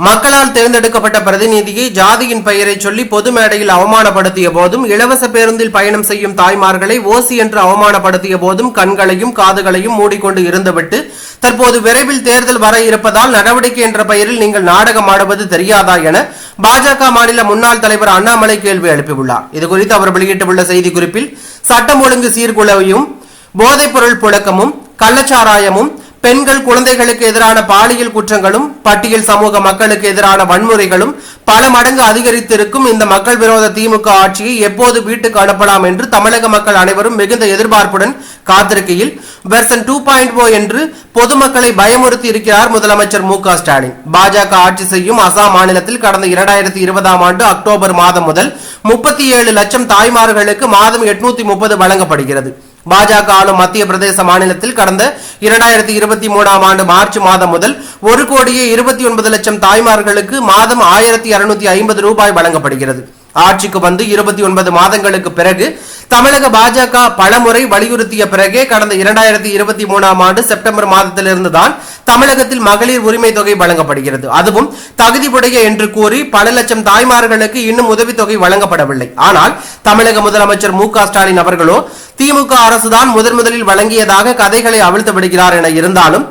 மக்களால் தேர்ந்தெடுக்கப்பட்ட பிரதிநிதியை ஜாதியின் பெயரை சொல்லி பொது மேடையில் அவமானப்படுத்திய போதும் இலவச பேருந்தில் பயணம் செய்யும் தாய்மார்களை ஓசி என்று அவமானப்படுத்திய போதும் கண்களையும் காதுகளையும் மூடிக்கொண்டு இருந்துவிட்டு தற்போது விரைவில் தேர்தல் வர இருப்பதால் நடவடிக்கை என்ற பெயரில் நீங்கள் நாடகம் ஆடுவது தெரியாதா என பாஜக மாநில முன்னாள் தலைவர் அண்ணாமலை கேள்வி எழுப்பியுள்ளார். இதுகுறித்து அவர் வெளியிட்டுள்ள செய்திக்குறிப்பில் சட்டம் ஒழுங்கு சீர்குலையும் போதைப்பொருள் புழக்கமும் கள்ளச்சாராயமும் பெண்கள் குழந்தைகளுக்கு எதிரான பாலியல் குற்றங்களும் பட்டியல் சமூக மக்களுக்கு எதிரான வன்முறைகளும் பல மடங்கு அதிகரித்திருக்கும் இந்த மக்கள் விரோத திமுக ஆட்சியை எப்போது வீட்டுக்கு அனுப்பலாம் என்று தமிழக மக்கள் அனைவரும் மிகுந்த எதிர்பார்ப்புடன் காத்திருக்கையில் வெர்சன் டூ பாயிண்ட் ஓ என்று பொதுமக்களை பயமுறுத்தி இருக்கிறார் முதலமைச்சர் மு ஸ்டாலின். பாஜக ஆட்சி செய்யும் அசாம் மாநிலத்தில் கடந்த இரண்டாயிரத்தி இருபதாம் ஆண்டு அக்டோபர் மாதம் முதல் முப்பத்தி ஏழு லட்சம் தாய்மார்களுக்கு மாதம் எட்நூத்தி முப்பது வழங்கப்படுகிறது. பாஜக ஆளும் மத்திய பிரதேச மாநிலத்தில் கடந்த இரண்டாயிரத்தி இருபத்தி மூணாம் ஆண்டு மார்ச் மாதம் முதல் ஒரு கோடியே இருபத்தி ஒன்பது லட்சம் தாய்மார்களுக்கு மாதம் ஆயிரத்தி அறுநூத்தி ஐம்பது ரூபாய் வழங்கப்படுகிறது. ஆட்சிக்கு வந்து இருபத்தி ஒன்பது மாதங்களுக்கு பிறகு தமிழக பாஜக பலமுறை வலியுறுத்திய பிறகே கடந்த இரண்டாயிரத்தி இருபத்தி மூணாம் ஆண்டு செப்டம்பர் மாதத்திலிருந்து தான் தமிழகத்தில் மகளிர் உரிமை தொகை வழங்கப்படுகிறது. அதுவும் தகுதியுடைய என்று கூறி பல லட்சம் தாய்மார்களுக்கு இன்னும் உதவித்தொகை வழங்கப்படவில்லை. ஆனால் தமிழக முதலமைச்சர் மு க ஸ்டாலின் அவர்களோ திமுக அரசுதான் முதன் முதலில் வழங்கியதாக கதைகளை அவிழ்த்து விடுகிறார் என இருந்தாலும்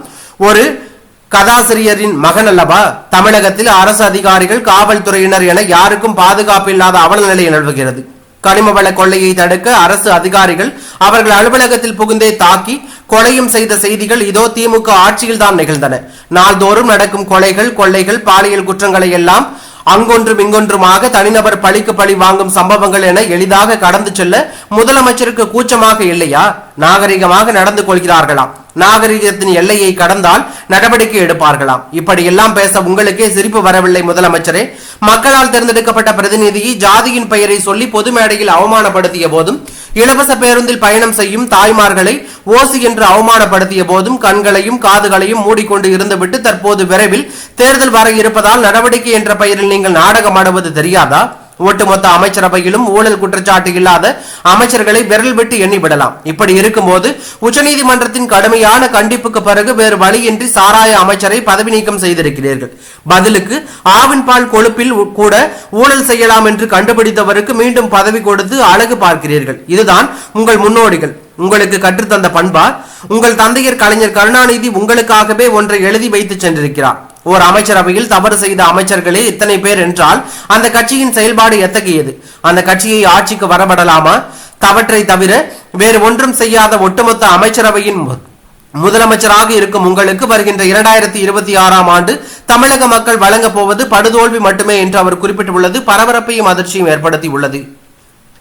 ஒரு கதாசிரியரின் மகன் அல்லவா? தமிழகத்தில் அரசு அதிகாரிகள் காவல்துறையினர் என யாருக்கும் பாதுகாப்பு இல்லாத அவல நிலை நிலவுகிறது. கனிம வள கொள்ளையை தடுக்க அரசு அதிகாரிகள் அவர்கள் அலுவலகத்தில் புகுந்தே தாக்கி கொலையும் செய்த செய்திகள் இதோ திமுக ஆட்சியில் தான் நிகழ்ந்தன. நாள்தோறும் நடக்கும் கொலைகள் கொள்ளைகள் பாலியல் குற்றங்களை எல்லாம் அங்கொன்றும் இங்கொன்றுமாக தனிநபர் பழிக்கு பழி வாங்கும் சம்பவங்கள் என எளிதாக கடந்து செல்ல முதலமைச்சருக்கு கூச்சமாக இல்லையா? நாகரிகமாக நடந்து கொள்கிறார்களாம். நாகரிகத்தின் எல்லையை கடந்தால் நடவடிக்கை எடுப்பார்களாம். இப்படி எல்லாம் பேச உங்களுக்கே சிரிப்பு வரவில்லை முதலமைச்சரே. மக்களால் தேர்ந்தெடுக்கப்பட்ட பிரதிநிதியை ஜாதியின் பெயரை சொல்லி பொது மேடையில் அவமானப்படுத்திய போதும் இலவச பேருந்தில் பயணம் செய்யும் தாய்மார்களை ஓசி என்று அவமானப்படுத்திய போதும் கண்களையும் காதுகளையும் மூடிக்கொண்டு இருந்துவிட்டு தற்போது விரைவில் தேர்தல் வர இருப்பதால் நடவடிக்கை என்ற பெயரில் நீங்கள் நாடகமாடுவது தெரியாதா? ஒட்டுமொத்த அமைச்சரவையிலும் ஊழல் குற்றச்சாட்டு இல்லாத அமைச்சர்களை விரல் விட்டு எண்ணிவிடலாம். இப்படி இருக்கும்போது உச்சநீதிமன்றத்தின் கடுமையான கண்டிப்புக்கு பிறகு வேறு வழியின்றி சாராய அமைச்சரை பதவி நீக்கம் செய்திருக்கிறீர்கள். பதிலுக்கு ஆவின் பால் கொழுப்பில் கூட ஊழல் செய்யலாம் என்று கண்டுபிடித்தவருக்கு மீண்டும் பதவி கொடுத்து அழகு பார்க்கிறீர்கள். இதுதான் உங்கள் முன்னோடிகள். உங்களுக்கு கற்றுத்தந்த பண்பா உங்கள் தந்தையர் கலைஞர் கருணாநிதி உங்களுக்காகவே ஒன்றை எழுதி வைத்து சென்றிருக்கிறார். ஓர் அமைச்சரவையில் தவறு செய்த அமைச்சர்களே இத்தனை பேர் என்றால் அந்த கட்சியின் செயல்பாடு எத்தகையது? அந்த கட்சியை ஆட்சிக்கு வரப்படலாமா தவற்றை தவிர வேறு ஒன்றும் செய்யாத ஒட்டுமொத்த அமைச்சரவையின் முதலமைச்சராக இருக்கும் உங்களுக்கு வருகின்ற இரண்டாயிரத்தி இருபத்தி ஆறாம் ஆண்டு தமிழக மக்கள் வழங்கப் போவது படுதோல்வி மட்டுமே என்று அவர் குறிப்பிட்டுள்ளது. பரபரப்பையும் அதிர்ச்சியும் ஏற்படுத்தி உள்ளது